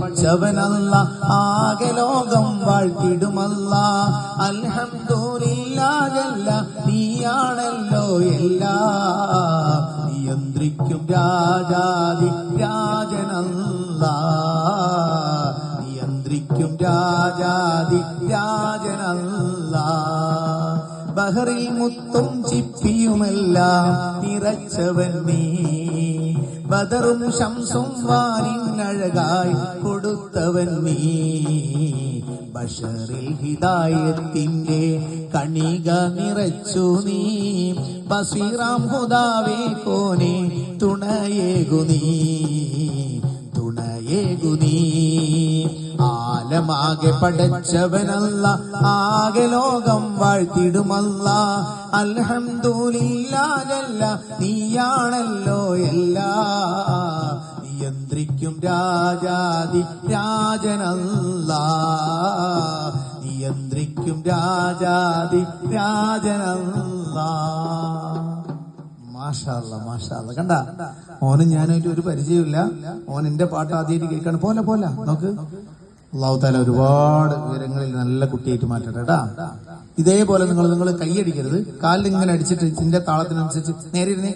പടച്ചവനല്ല ആകെ ലോകം വാഴ്ത്തിടുമല്ല. അൽഹംദുലില്ലാഹല്ല നീയാണല്ലോ എല്ലാ. നിയന്ത്രിക്കും രാജാതി രാജനല്ല. നിയന്ത്രിക്കും രാജാതി രാജനല്ല. ബഹറിൽ മുത്തും ചിപ്പിയുമെല്ലാം നിറച്ചവൻ നീ. ബദറും ശംസും വാനിന്നഴകായി കൊടുത്തവൻ നീ. ബഷറിൽ ഹിദായത്തിന്റെ കണിക നിറച്ചു നീ. ബസീറാം ഹുദാവേ കോനെ തുണയേകു നീ. തുണയേകു നീ. ആലമാകെ പടച്ചവനല്ല ആകെ ലോകം വാഴ്ത്തിടുമല്ല. അൽഹംദുലില്ലാഹല്ല നീയാണല്ലോ എല്ലാ. രാജാതി രാജനല്ല. നിയന്ത്രിക്കും രാജാതി രാജനല്ല. മാഷാല്ല മാഷാല്ല കണ്ട ഓനും ഞാനായിട്ട് ഒരു പരിചയമില്ല ഓൻ എന്റെ പാട്ട് ആദ്യമായിട്ട് കേൾക്കാണ്. പോലെ പോല നോക്ക്. അള്ളാഹു ഒരുപാട് വിവരങ്ങളിൽ നല്ല കുട്ടിയായിട്ട് മാറ്റട്ടെ കേട്ടാ. ഇതേപോലെ നിങ്ങൾ നിങ്ങൾ കൈയടിക്കരുത്. കാലിൽ ഇങ്ങനെ അടിച്ചിട്ട് ഇതിന്റെ താളത്തിനനുസരിച്ച് നേരിടുന്നേ